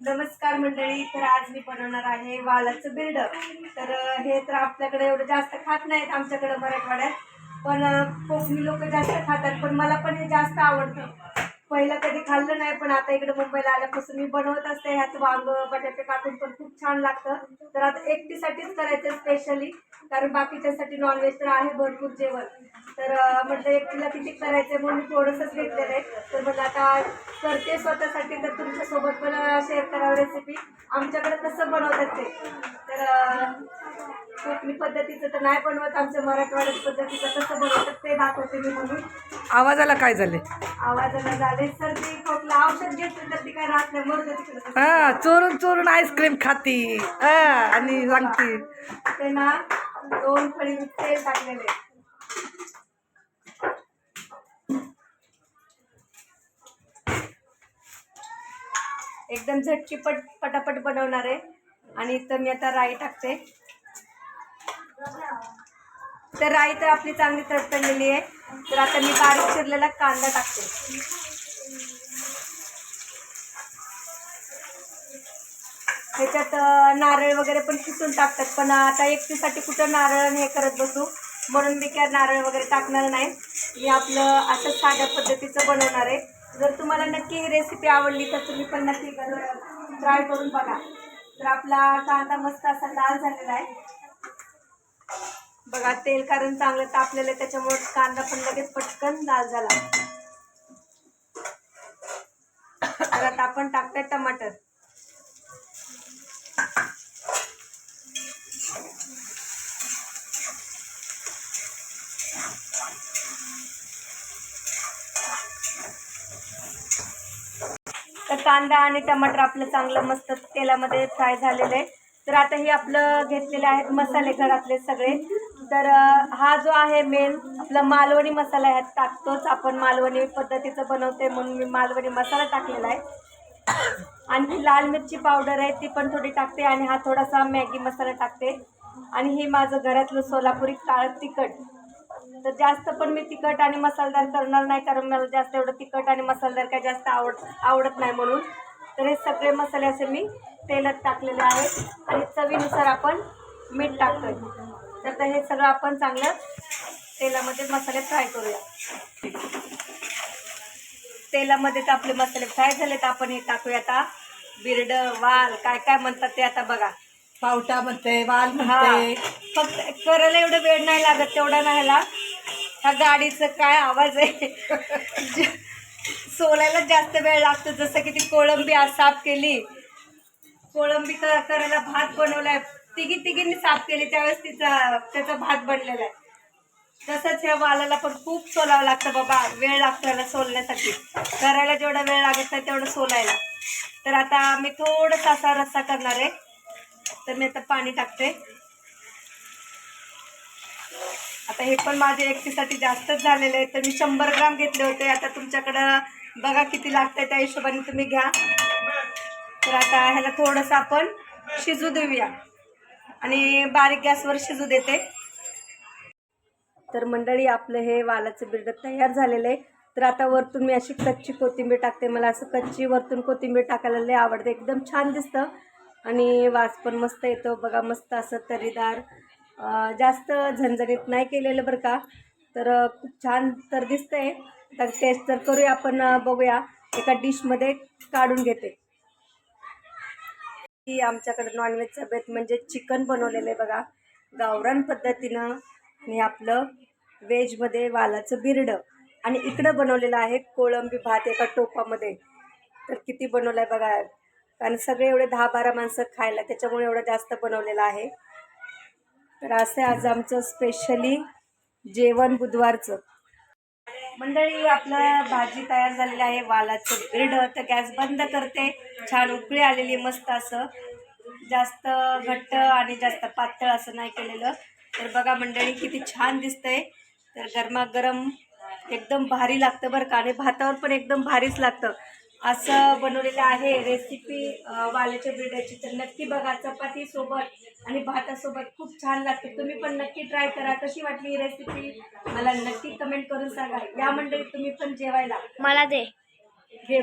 नमस्कार मंडळी तर आज मी बनवणार आहे वालाचं बिर्ड. तर हे तर आपल्याकडे एवढं जास्त खात नाहीत आमच्याकडे मराठवाड्यात पण कोकणी लोक जास्त खातात पण मला पण हे जास्त आवडतं. पहिलं कधी खाल्लं नाही पण आता इकडे मुंबईला आल्यापासून मी बनवत असते. ह्यात वांग बटाटे टाकून पण खूप छान लागतं. तर आता एकटीसाठीच करायचं स्पेशली कारण बाकीच्यासाठी नॉनव्हेज तर आहे भरपूर जेवण. तर म्हटलं एकटीला किती करायचं म्हणून मी थोडंसंच घेतलेलं आहे. तर म्हटलं आता करते स्वतःसाठी तर तुमच्यासोबत पण शेअर करावं रेसिपी आमच्याकडे कसं बनवतात ते. तर कोकणी पद्धतीचं तर नाही बनवत आमच्या मराठवाड्यात पद्धतीचं. कसं बनवतात ते दाखवते मी म्हणून आवाजाला काय झाले आवाजाला झाले सर्दी खोकला औषध घेतलं तर ती काय राहत नाही मरत तिकडे. हा चोरून चोरून आईस्क्रीम खाती. हा, आणि सांगती ते ना दोन फळी तेल टाकलेले. एकदम झटकीपट पटापट बनवणार आहे. आणि इथं मी आता राई टाकते. तर राई तर आपली चांगली तडतडलेली आहे. तर आता मी बारीक चिरलेला कांदा टाकते. त्याच्यात नारळ वगैरे पण किसून टाकतात. पण आता एकटीसाठी कुठं नारळ आणि हे करत बसू? म्हणून मी काय नारळ वगैरे टाकणार नाही. मी आपलं असं साध्या पद्धतीचं बनवणार आहे. जर तुम्हाला नक्की ही रेसिपी आवडली तर तुम्ही पण नक्की ट्राय करून बघा. तर आपला कांदा मस्त असा लाल झालेला आहे. बघा तेल कारण चांगलं तापलेलं त्याच्यामुळे कांदा पण लगेच पटकन लाल झाला. तर आता आपण टाकतोय टमाटर. तर कांदा आणि टमाटर आपलं चांगलं मस्त तेलामध्ये फ्राय झालेलं आहे. तर आता हे आपलं घेतलेले आहेत मसाले घरातले सगळे. तर हा जो आहे मेन आपला मालवणी मसाला ह्यात टाकतोच आपण. मालवणी पद्धतीचं बनवते म्हणून मी मालवणी मसाला टाकलेला आहे. आणखी लाल मिरची पावडर आहे ती पण थोडी टाकते आणि हा थोडासा मॅगी मसाला टाकते. आणि हे माझं घरातलं सोलापुरी काळं तिखट. तर जास्त पण मी तिखट आणि मसालेदार करणार नाही कारण मला जास्त एवढं तिखट आणि मसालेदार काय जास्त आवड आवडत नाही म्हणून. तर हे सगळे मसाले असे मी तेलात टाकलेले आहेत. आणि चवीनुसार आपण मीठ टाकतोय. तर हे सगळं आपण चांगलं तेलामध्ये मसाले फ्राय करूया. तेलामध्ये तर आपले मसाले फ्राय झाले तर आपण हे टाकूया आता. बिर्ड वाल काय काय म्हणतात ते आता बघा. पावटा म्हणते वाल म्हणते फक्त करायला एवढं वेळ नाही लागत तेवढा नाही ह्याला ह्या गाडीचं काय आवाज आहे? सोलायला जास्त वेळ लागतो जसं की ती कोळंबी आज साफ केली. कोळंबी करायला भात बनवलाय. तिघी तिघींनी साफ केली त्यावेळेस तिचा त्याचा भात बनलेला आहे. तसंच ह्या वालाला पण खूप सोलावं लागतं बाबा वेळ लागतो याला सोलण्यासाठी. करायला जेवढा वेळ लागत नाही तेवढं सोलायला. तर आता मी थोडासा असा रस्सा करणार आहे. तर मी आता पाणी टाकते. आता हे पण माझे एकटीसाठी जास्तच झालेले आहे. तर मी शंभर ग्राम घेतले होते. आता तुमच्याकडं बघा किती लागतंय त्या हिशोबाने तुम्ही घ्या. तर आता ह्याला थोडंसं आपण शिजू देऊया. आणि बारीक गॅसवर शिजू देते. तर मंडळी आपलं हे वालाचं बिर्ड तयार झालेलं आहे. तर आता वरतून मी अशी कच्ची कोथिंबीर टाकते. मला असं कच्ची वरतून कोथिंबीर टाकायला लय आवडते. एकदम छान दिसतं. आणि वास पण मस्त येतो. बघा मस्त असं तरीदार. जास्त झणझणीत नाही केलेलं बरं का. तर खूप छान तर दिसतंय. तर टेस्ट तर करूया आपण बघूया. एका डिशमध्ये काढून घेते. की आमच्याकडे नॉनव्हेजचा बेत म्हणजे चिकन बनवलेलं आहे बघा. गावरान पद्धतीनं आणि आपलं व्हेजमध्ये वालाचं बिरडं. आणि इकडं बनवलेलं आहे कोळंबी भात एका टोपामध्ये. तर किती बनवलं आहे बघा. कारण सगळे एवढे दहा बारा माणसं खायला त्याच्यामुळे एवढं जास्त बनवलेलं आहे. तर असं आज आमचं स्पेशली जेवण बुधवारचं. मंडळी आपलं भाजी तयार झालेली आहे वालाचं बिर्ड तर गॅस बंद करते. छान उकळी आलेली आहे मस्त असं. जास्त घट्ट आणि जास्त पातळ असं नाही केलेलं. तर बघा मंडळी किती छान दिसतंय. तर गरमागरम एकदम भारी लागतं बरं का. आणि भातावर पण एकदम भारीच लागतं. असं बनवलेलं आहे. रेसिपी वाल्याच्या बिर्ड्याची तर नक्की बघा चपातीसोबत आणि भातासोबत खूप छान लागते. तुम्ही पण नक्की ट्राय करा. कशी वाटली ही रेसिपी मला नक्की कमेंट करून सांगा. या मंडळी तुम्ही पण जेवायला. मला दे. घे